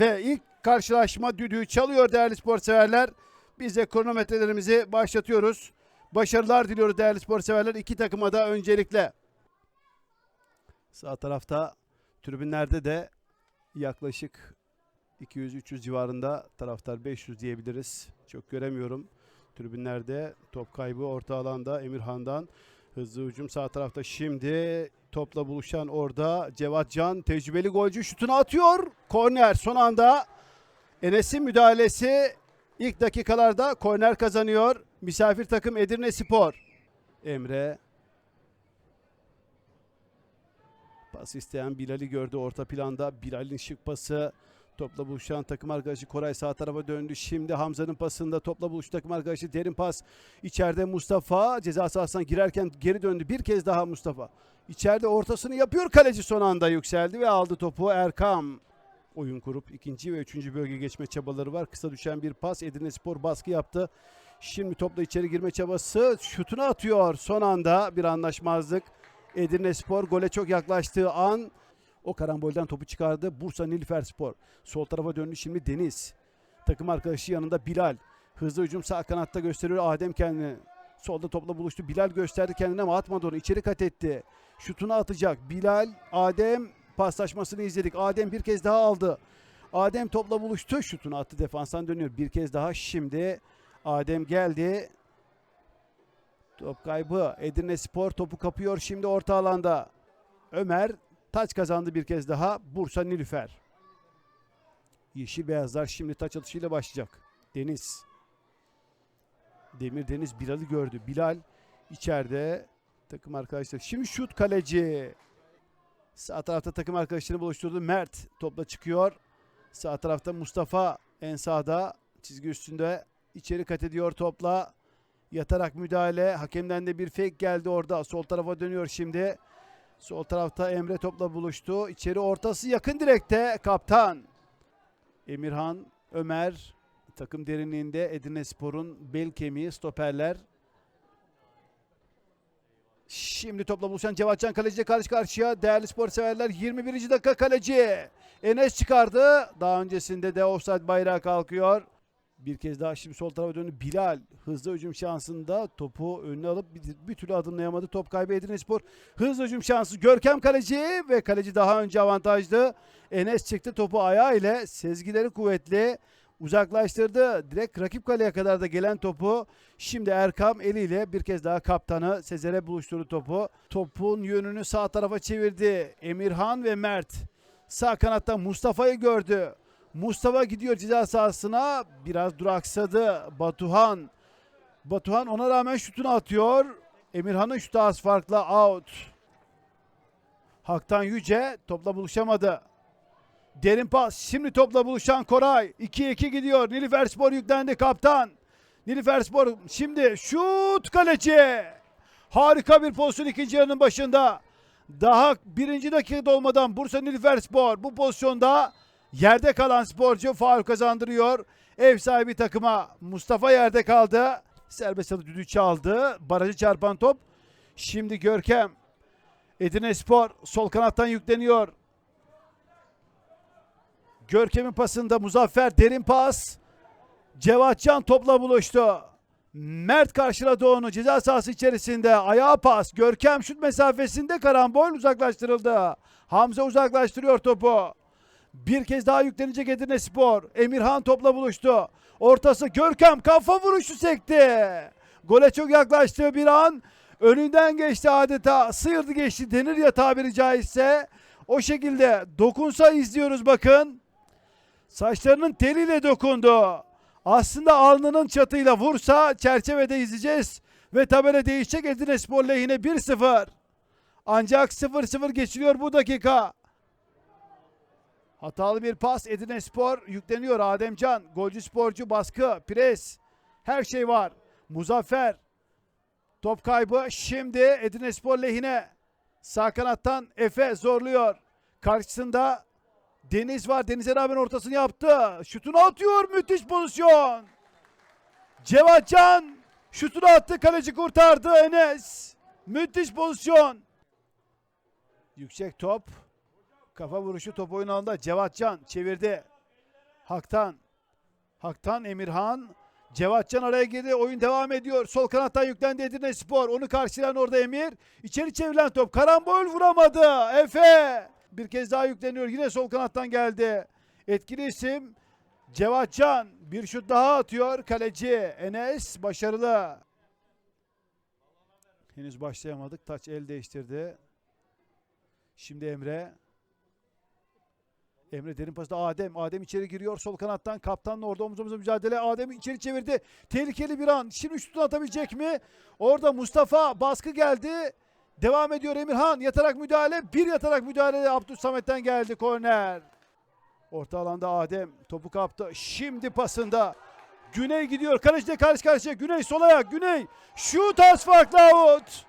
ve ilk karşılaşma düdüğü çalıyor değerli spor severler. Biz de kronometrelerimizi başlatıyoruz. Başarılar diliyoruz değerli spor severler. İki takıma da öncelikle. Sağ tarafta tribünlerde de yaklaşık 200-300 civarında taraftar 500 diyebiliriz. Çok göremiyorum. Tribünlerde top kaybı orta alanda Emirhan'dan hızlı hücum sağ tarafta şimdi topla buluşan orada Cevat Can tecrübeli golcü şutunu atıyor. Korner son anda Enes'in müdahalesi ilk dakikalarda korner kazanıyor. Misafir takım Edirne Spor. Emre Pas isteyen Bilal'i gördü orta planda. Bilal'in şık pası. Topla buluşan takım arkadaşı Koray sağ tarafa döndü. Şimdi Hamza'nın pasında topla buluştu takım arkadaşı derin pas. İçeride Mustafa ceza sahasına girerken geri döndü. Bir kez daha Mustafa. İçeride ortasını yapıyor. Kaleci son anda yükseldi ve aldı topu Erkam. Oyun kurup ikinci ve üçüncü bölge geçme çabaları var. Kısa düşen bir pas. Edirne Spor baskı yaptı. Şimdi topla içeri girme çabası. Şutunu atıyor. Son anda bir anlaşmazlık. Edirne Spor gole çok yaklaştığı an o karambolden topu çıkardı. Bursa Nilüfer Spor. Sol tarafa döndü şimdi Deniz. Takım arkadaşı yanında Bilal. Hızlı hücum sağ kanatta gösteriyor Adem kendini. Solda topla buluştu. Bilal gösterdi kendine ama atmadı onu. İçeri kat etti. Şutunu atacak. Bilal, Adem paslaşmasını izledik. Adem bir kez daha aldı. Adem topla buluştu. Şutunu attı. Defanstan dönüyor. Bir kez daha şimdi Adem geldi. Top kaybı. Edirne Spor topu kapıyor şimdi orta alanda. Ömer taç kazandı bir kez daha. Bursa Nilüfer. Yeşil beyazlar şimdi taç atışıyla başlayacak. Deniz. Demir Deniz Bilal'i gördü. Bilal içeride takım arkadaşları. Şimdi şut kaleci. Sağ tarafta takım arkadaşlarını buluşturdu. Mert topla çıkıyor. Sağ tarafta Mustafa en sağda çizgi üstünde içeri kat ediyor topla. Yatarak müdahale. Hakemden de bir fake geldi orada. Sol tarafa dönüyor şimdi. Sol tarafta Emre topla buluştu. İçeri ortası yakın direkte. Kaptan. Emirhan, Ömer takım derinliğinde Edirne Spor'un bel kemiği stoperler. Şimdi topla buluşan Cevatcan kaleciyle karşı karşıya. Değerli spor severler 21. dakika kaleci. Enes çıkardı. Daha öncesinde de offside bayrağı kalkıyor. Bir kez daha şimdi sol tarafa döndü. Bilal hızlı hücum şansında topu önüne alıp bir, bir türlü adımlayamadı. Top kaybı Edirne Spor. Hızlı hücum şansı Görkem kaleci ve kaleci daha önce avantajlı. Enes çıktı topu ayağı ile sezgileri kuvvetli uzaklaştırdı. Direkt rakip kaleye kadar da gelen topu şimdi Erkam eliyle bir kez daha kaptanı Sezer'e buluşturdu topu. Topun yönünü sağ tarafa çevirdi. Emirhan ve Mert sağ kanatta Mustafa'yı gördü. Mustafa gidiyor ceza sahasına. Biraz duraksadı. Batuhan. Batuhan ona rağmen şutunu atıyor. Emirhan'ın şutu az farkla out. Haktan Yüce topla buluşamadı. Derin pas. Şimdi topla buluşan Koray. 2-2 gidiyor. Nilüfer Spor yüklendi kaptan. Nilüfer Spor şimdi şut kaleci. Harika bir pozisyon ikinci yarının başında. Daha birinci dakika dolmadan Bursa Nilüfer Spor bu pozisyonda Yerde kalan sporcu faul kazandırıyor. Ev sahibi takıma Mustafa yerde kaldı. Serbest atı düdüğü çaldı. Barajı çarpan top. Şimdi Görkem. Edirne Spor sol kanattan yükleniyor. Görkem'in pasında Muzaffer derin pas. Cevatcan topla buluştu. Mert karşıladı onu ceza sahası içerisinde. Ayağa pas. Görkem şut mesafesinde karambol uzaklaştırıldı. Hamza uzaklaştırıyor topu. Bir kez daha yüklenecek Edirne Spor. Emirhan topla buluştu. Ortası Görkem kafa vuruşu sekti. Gole çok yaklaştığı bir an önünden geçti adeta. Sıyırdı geçti denir ya tabiri caizse. O şekilde dokunsa izliyoruz bakın. Saçlarının teliyle dokundu. Aslında alnının çatıyla vursa çerçevede izleyeceğiz. Ve tabela değişecek Edirne Spor lehine 1-0. Ancak 0-0 geçiliyor bu dakika. Hatalı bir pas Edirne Spor yükleniyor Ademcan. Golcü sporcu baskı, pres. Her şey var. Muzaffer. Top kaybı şimdi Edirne Spor lehine. Sağ kanattan Efe zorluyor. Karşısında Deniz var. Deniz'e rağmen ortasını yaptı. Şutunu atıyor. Müthiş pozisyon. Cevatcan şutunu attı. Kaleci kurtardı Enes. Müthiş pozisyon. Yüksek top. Kafa vuruşu top oyun alanda Cevatcan çevirdi. Haktan. Haktan Emirhan. Cevatcan araya girdi. Oyun devam ediyor. Sol kanattan yüklendi Edirne Spor. Onu karşılayan orada Emir. İçeri çevrilen top. Karambol vuramadı. Efe. Bir kez daha yükleniyor. Yine sol kanattan geldi. Etkili isim Cevatcan. Bir şut daha atıyor. Kaleci Enes başarılı. Henüz başlayamadık. Taç el değiştirdi. Şimdi Emre. Emre derin pasta Adem. Adem içeri giriyor. Sol kanattan kaptanla orada omuz omuza mücadele. Adem içeri çevirdi. Tehlikeli bir an. Şimdi şutunu atabilecek mi? Orada Mustafa baskı geldi. Devam ediyor Emirhan. Yatarak müdahale. Bir yatarak müdahale Abdülsamet'ten geldi korner. Orta alanda Adem topu kaptı. Şimdi pasında. Güney gidiyor. Kaleciyle karşı karşıya. Güney sol ayak. Güney. Şut az farklı out.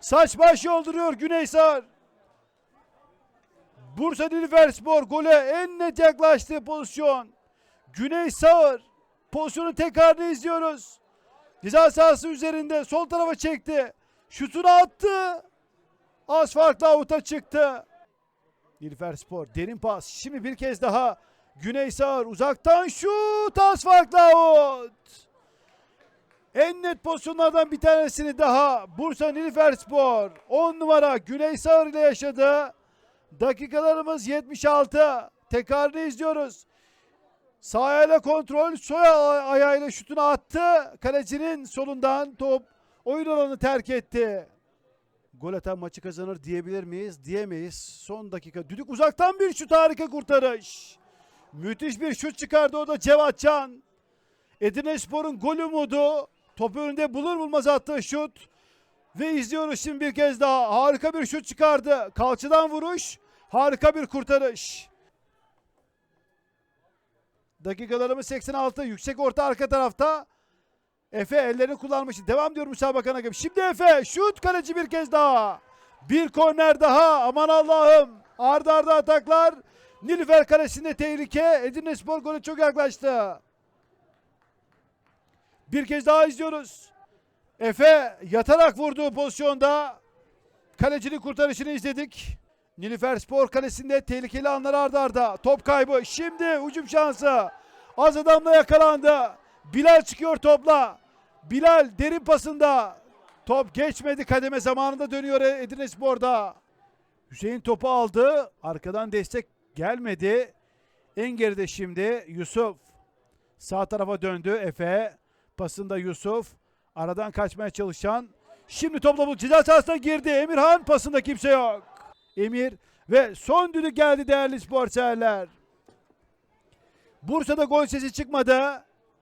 Saç baş yolduruyor Güney Sar. Bursa Nilüferspor gole en net yaklaştığı pozisyon. Güney Sağır. Pozisyonun tekrarını izliyoruz. Ceza sahası üzerinde sol tarafa çekti. Şutunu attı. Az farklı avuta çıktı. Nilüferspor derin pas. Şimdi bir kez daha Güney Sağır uzaktan şut az farklı out. En net pozisyonlardan bir tanesini daha Bursa Nilüferspor 10 numara Güney Sağır ile yaşadı. Dakikalarımız 76. Tekrarını izliyoruz. Sağ ayağıyla kontrol, sol ay- ayağıyla şutunu attı. Kalecinin solundan top oyun alanı terk etti. Gol atan maçı kazanır diyebilir miyiz? Diyemeyiz. Son dakika. Düdük uzaktan bir şut harika kurtarış. Müthiş bir şut çıkardı orada Cevatcan. Edirne Spor'un gol umudu. Topu önünde bulur bulmaz attığı şut. Ve izliyoruz şimdi bir kez daha. Harika bir şut çıkardı. Kalçadan vuruş. Harika bir kurtarış. Dakikalarımız 86. Yüksek orta arka tarafta. Efe ellerini kullanmış. Devam diyor müsabakana gibi. Şimdi Efe şut kaleci bir kez daha. Bir korner daha. Aman Allah'ım. Arda arda ataklar. Nilüfer kalesinde tehlike. Edirne Spor golü çok yaklaştı. Bir kez daha izliyoruz. Efe yatarak vurduğu pozisyonda kalecinin kurtarışını izledik. Nilüfer Spor kalesinde tehlikeli anlar arda arda. Top kaybı. Şimdi hücum şansı. Az adamla yakalandı. Bilal çıkıyor topla. Bilal derin pasında. Top geçmedi kademe zamanında dönüyor Edirne Spor'da. Hüseyin topu aldı. Arkadan destek gelmedi. En geride şimdi Yusuf. Sağ tarafa döndü Efe. Pasında Yusuf. Aradan kaçmaya çalışan. Şimdi topla bu ceza sahasına girdi. Emirhan pasında kimse yok. Emir ve son düdük geldi değerli spor. Bursa'da gol sesi çıkmadı.